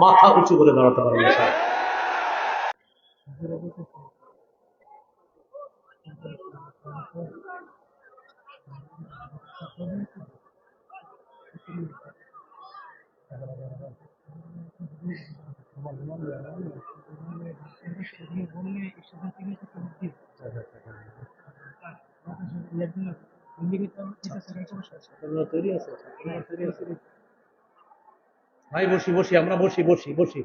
মাথা উঁচু করে দাঁড়াতে পারবে ভাই, বসি বসি, আমরা বসি বসি বসি।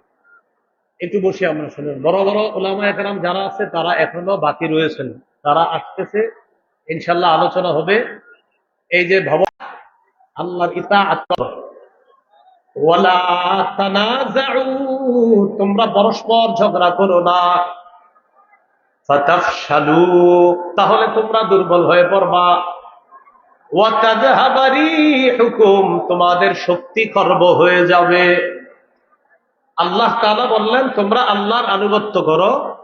একটু বসি আমরা শুনুন বড় বড় ওলামা একরাম যারা আছে, তারা এখনও বাকি রয়েছেন। তারা আসতেছে ইনশাল্লাহ আলোচনা হবে। এই যে ভবন, আল্লাহর ইতা তোমরা পরস্পর ঝগড়া করো না। তাহলে তোমরা দুর্বল হয়ে পড়বা। হুকুম তোমাদের শক্তি খর্ব হয়ে যাবে। আল্লাহ তাআলা বললেন, তোমরা আল্লাহর আনুগত্য করো,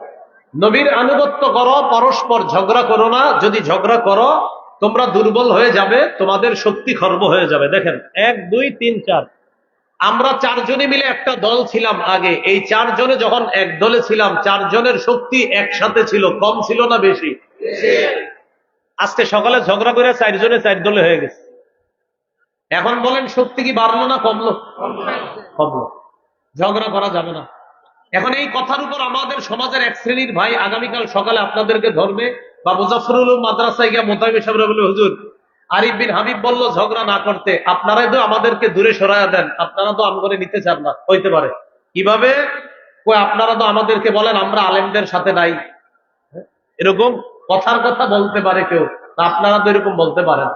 নবীর আনুগত্য করো, পরস্পর ঝগড়া করো না, যদি ঝগড়া করো, তোমরা দুর্বল হয়ে যাবে, তোমাদের শক্তি খর্ব হয়ে যাবে। দেখেন, এক, দুই, তিন, চার। আমরা চারজনে মিলে একটা দল ছিলাম আগে। এই চারজনে যখন এক দলে ছিলাম, চারজনের শক্তি একসাথে ছিল, কম ছিল না বেশি? আজকে সকালে ঝগড়া করে চারজনে চার দলে হয়ে গেছে। এখন বলেন শক্তি কি বাড়লো না কমলো? কমলো। ঝগড়া করা যাবে না। এখন এই কথার উপর আমাদের সমাজের এক শ্রেণির ভাই আগামীকাল সকালে আপনাদেরকে ধরবে, বা মুজাফরুল মাদ্রাসায় গিয়া মোতাইব সাহেব হুজুর। আরিফ বিন হাবিব বলল, ঝগড়া না করতে। আপনারাই তো আমাদেরকে দূরে সরাইয়া দেন। আপনারা তো আমগরে নিতে চান না। হইতে পারে। কীভাবে? আপনারা তো আমাদেরকে বলেন, আমরা আলেমদের সাথে নাই। এরকম কথার কথা বলতে পারে কেউ আপনারা তো এরকম বলতে পারেন।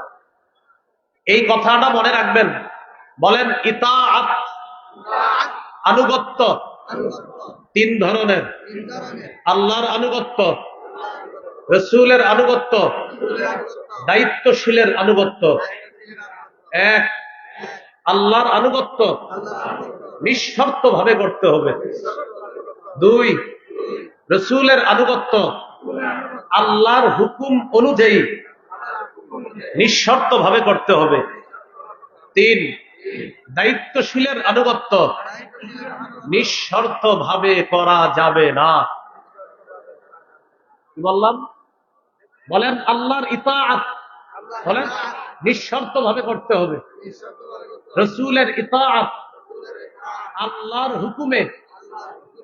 এই কথাটা মনে রাখবেন। বলেন, ইতাআত আনুগত্য। তিন ধরনের। আল্লাহর আনুগত্য, রসুলের আনুগত্য, দায়িত্বশীলের আনুগত্য। এক, আল্লাহর আনুগত্য নিঃশর্ত ভাবে করতে হবে। দুই, রসুলের আনুগত্য আল্লাহর হুকুম অনুযায়ী নিঃশর্ত ভাবে করতে হবে। তিন, দায়িত্বশীলের আনুগত্য নিঃশর্ত ভাবে করা যাবে না। বললাম? বলেন আল্লাহর ইতাআত। বলেন নিঃশর্ত ভাবে করতে হবে। রসুলের ইতাআত। আল্লাহর হুকুমে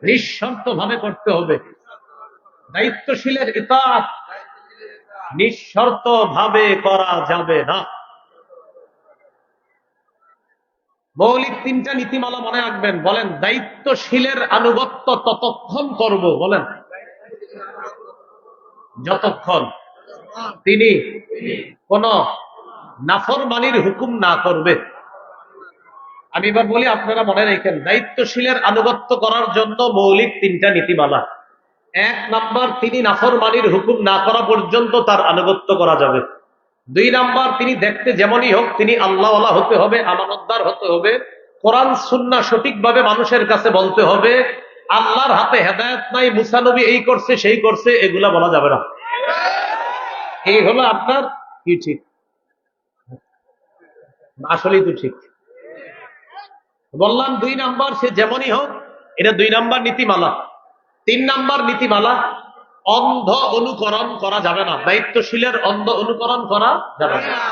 নিঃশর্ত ভাবে করতে হবে। দায়িত্বশীলের ইতাআত নিঃশর্ত ভাবে করা যাবে না। মৌলিক তিনটা নীতিমালা মনে রাখবেন। বলেন, দায়িত্বশীলের আনুগত্য ততক্ষণ করব। বলেন, যতক্ষণ তিনি কোন নাফরমানির হুকুম না করবে। আমি এবার বলি, আপনারা মনে রেখেন, দায়িত্বশীলের আনুগত্য করার জন্য মৌলিক তিনটা নীতিমালা। এক নাম্বার তিনি নাফরমানির হুকুম না করা পর্যন্ত তার আনুগত্য করা যাবে। দুই নাম্বার তিনি দেখতে যেমনই হোক, তিনি আল্লাহ হতে হবে, আমানতদার হতে হবে, কোরআন সুন্না সঠিকভাবে মানুষের কাছে বলতে হবে, আল্লাহর হাতে হেদায়ত নাই মুসানবী এই করছে, সেই করছে, এগুলা বলা যাবে না। এই হলো আপনার কি ঠিক? আসলেই তো ঠিক। বললাম দুই নাম্বার সে যেমনই হোক, এটা দুই নাম্বার নীতিমালা। তিন নাম্বার নীতিমালা অন্ধ অনুকরণ করা যাবে না। দায়িত্বশীলের অন্ধ অনুকরণ করা যাবে না।